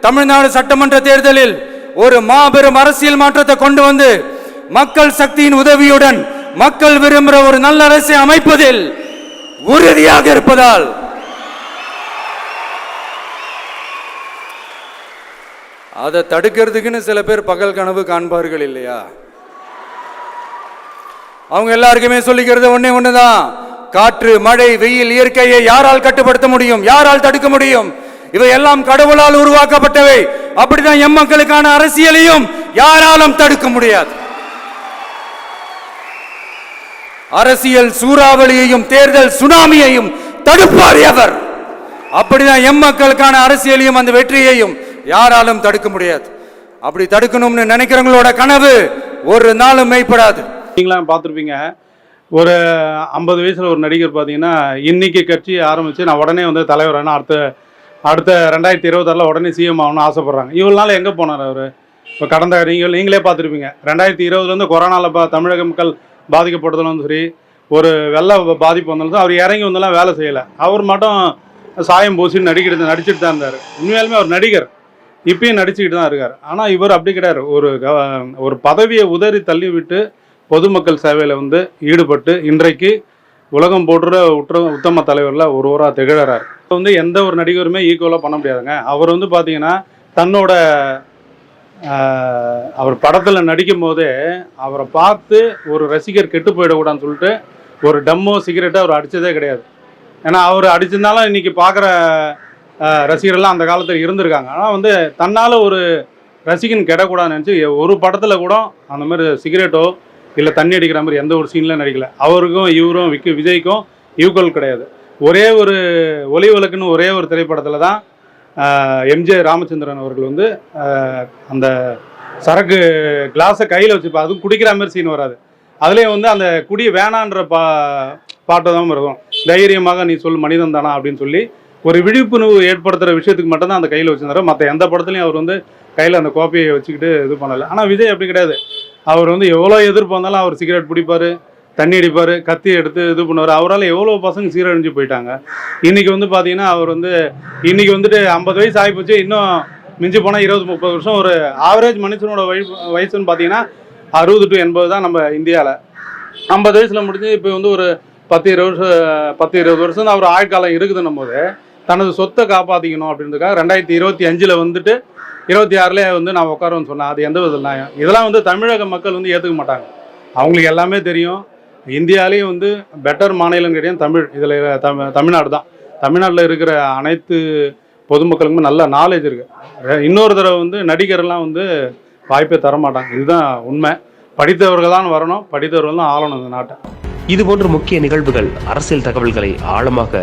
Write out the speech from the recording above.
தமிழ்நாடு சட்டமன்ற தேர்தலில் ஒரு மாபெரும் அரசியல் மாற்றத்தை கொண்டு வந்து மக்கள் சக்தியின் உதவியுடன் மக்கள் விரும்புகிற ஒரு நல்ல அரசை அமைப்பதில் உறுதியாக இருப்பதால் அதை தடுக்கிறதுக்குன்னு சில பேர் பகல் கனவு காண்பார்கள் இல்லையா? அவங்க எல்லாருக்குமே சொல்லிக்கிறது ஒன்னே ஒண்ணுதான். காற்று மழை வெயில் இயற்கையை யாரால் கட்டுப்படுத்த முடியும்? யாரால் தடுக்க முடியும்? இவையெல்லாம் கடவுளால் உருவாக்கப்பட்டவை. அப்படிதான் எம் மக்களுக்கான அரசியலையும் யாராலும் தடுக்க முடியாது. அரசியல் சூறாவளியையும் தேர்தல் சுனாமியையும் தடுப்பார் எவர் அப்படிதான் எம் மக்களுக்கான அரசியலையும் அந்த வெற்றியையும் யாராலும் தடுக்க முடியாது. அப்படி தடுக்கணும்னு நினைக்கிறவங்களோட கனவு ஒரு நாளும் மெய்ப்படாது. நீங்களாம் பார்த்துருப்பீங்க. ஒரு ஐம்பது வயசில் ஒரு நடிகர் பார்த்தீங்கன்னா இன்னைக்கு கட்சி ஆரம்பித்து நான் உடனே வந்து தலைவரான அடுத்த அடுத்த ரெண்டாயிரத்தி இருபத்தாறில் உடனே சிஎம் ஆகணும்னு ஆசைப்பட்றாங்க. இவ்வளோ நாள் எங்கே போனார் அவர்? இப்போ கடந்த நீங்கள் நீங்களே பார்த்துருப்பீங்க. ரெண்டாயிரத்தி இருபதுலேருந்து கொரோனாவில் பா தமிழக மக்கள் பாதிக்கப்பட்டதுலும் சரி ஒரு வெள்ள பாதிப்பு வந்தாலும் அவர் இறங்கி வந்தெல்லாம் வேலை செய்யலை. அவர் மட்டும் சாயம் பூசி நடிக்கிட்டு நடிச்சுட்டு தான் இருந்தார். உண்மையாலுமே அவர் நடிகர். இப்பயும் நடிச்சுக்கிட்டு தான் இருக்கார். ஆனால் இவர் அப்படி கிடையாது. ஒரு ஒரு பதவியை உதறி தள்ளிவிட்டு பொதுமக்கள் சேவையில் வந்து ஈடுபட்டு இன்றைக்கு உலகம் போடுற உற்ற உத்தம தலைவரில் ஒருவராக திகழறார். வந்து எந்த ஒரு நடிகருமே ஈக்குவலாக பண்ண முடியாதுங்க. அவர் வந்து பார்த்தீங்கன்னா தன்னோட அவர் படத்தில் நடிக்கும் போதே அவரை பார்த்து ஒரு ரசிகர் கெட்டு போயிடக்கூடாதுன்னு சொல்லிட்டு ஒரு டம்மோ சிகரெட்டோ அவர் அடித்ததே கிடையாது. ஏன்னா அவர் அடிச்சிருந்தாலும் இன்னைக்கு பார்க்குற ரசிகர்லாம் அந்த காலத்தில் இருந்திருக்காங்க. ஆனால் வந்து தன்னால் ஒரு ரசிகன் கெடக்கூடாதுன்னு நினச்சி ஒரு படத்தில் கூட அந்த மாதிரி சிகரெட்டோ இல்லை தண்ணி அடிக்கிற மாதிரி எந்த ஒரு சீன்லையும் நடிக்கல. அவருக்கும் இவரும் விக்கு விஜய்க்கும் ஈக்குவல் கிடையாது. ஒரே ஒரு ஒலி விளக்குன்னு ஒரே ஒரு திரைப்படத்தில் தான் எம்ஜே ராமச்சந்திரன் அவர்கள் வந்து அந்த சரக்கு கிளாஸை கையில் வச்சுப்பா அதுவும் குடிக்கிற மாதிரி சீன் வராது. அதுலேயும் வந்து அந்த குடி வேணான்ற பா பாட்டை தான் இருக்கும் தைரியமாக நீ சொல் மனிதன் தானா அப்படின்னு சொல்லி ஒரு விழிப்புணர்வு ஏற்படுத்துகிற விஷயத்துக்கு மட்டும்தான் அந்த கையில் வச்சுருந்தாரு. மற்ற எந்த படத்துலையும் அவர் வந்து கையில் அந்த கோப்பையை வச்சுக்கிட்டு இது பண்ணலை. ஆனால் விஜய் அப்படி கிடையாது. அவர் வந்து எவ்வளோ எதிர்ப்பு வந்தாலும் அவர் சிகரெட் பிடிப்பார் தண்ணி அடிப்பார் கத்தி எடுத்து இது பண்ணுவார். அவரால் எவ்வளோ பசங்க சீரழிஞ்சு போயிட்டாங்க. இன்றைக்கி வந்து பார்த்தீங்கன்னா அவர் வந்து இன்னைக்கு வந்துட்டு ஐம்பது வயசு ஆகிப்போச்சு. இன்னும் மிஞ்சி போனால் இருபது முப்பது வருஷம் ஒரு ஆவரேஜ் மனுஷனோட வய வயசுன்னு பார்த்தீங்கன்னா அறுபது டு எண்பது தான் நம்ம இந்தியாவில் ஐம்பது வயசில் முடிஞ்சு இப்போ வந்து ஒரு பத்து இருபது வருஷம் பத்து இருபது வருஷம் தான் அவர் ஆயுட்காலம் இருக்குதுன்னும் போது தனது சொத்தை காப்பாற்றிக்கணும் அப்படின்றதுக்காக ரெண்டாயிரத்தி இருபத்தி அஞ்சில் வந்துட்டு இருபத்தி ஆறுலேயே வந்து நான் உட்காருன்னு சொன்னேன் அது எந்த வித நியாயம் இதெல்லாம் வந்து தமிழக மக்கள் வந்து ஏற்றுக்க மாட்டாங்க. அவங்களுக்கு எல்லாமே தெரியும். இந்தியாலேயும் வந்து பெட்டர் மாநிலம் கிடையாது தமிழ் இதில் தமிழ் தமிழ்நாடு தான். தமிழ்நாட்டில் இருக்கிற அனைத்து பொதுமக்களுக்குமே நல்ல நாலேஜ் இருக்குது இன்னொரு தடவை வந்து நடிகர்லாம் வந்து வாய்ப்பே தர மாட்டாங்க இதுதான் உண்மை. படித்தவர்கள் தான் வரணும் படித்தவர்கள் தான் ஆளணும் இந்த நாட்டை. இதுபோன்ற முக்கிய நிகழ்வுகள் அரசியல் தகவல்களை ஆழமாக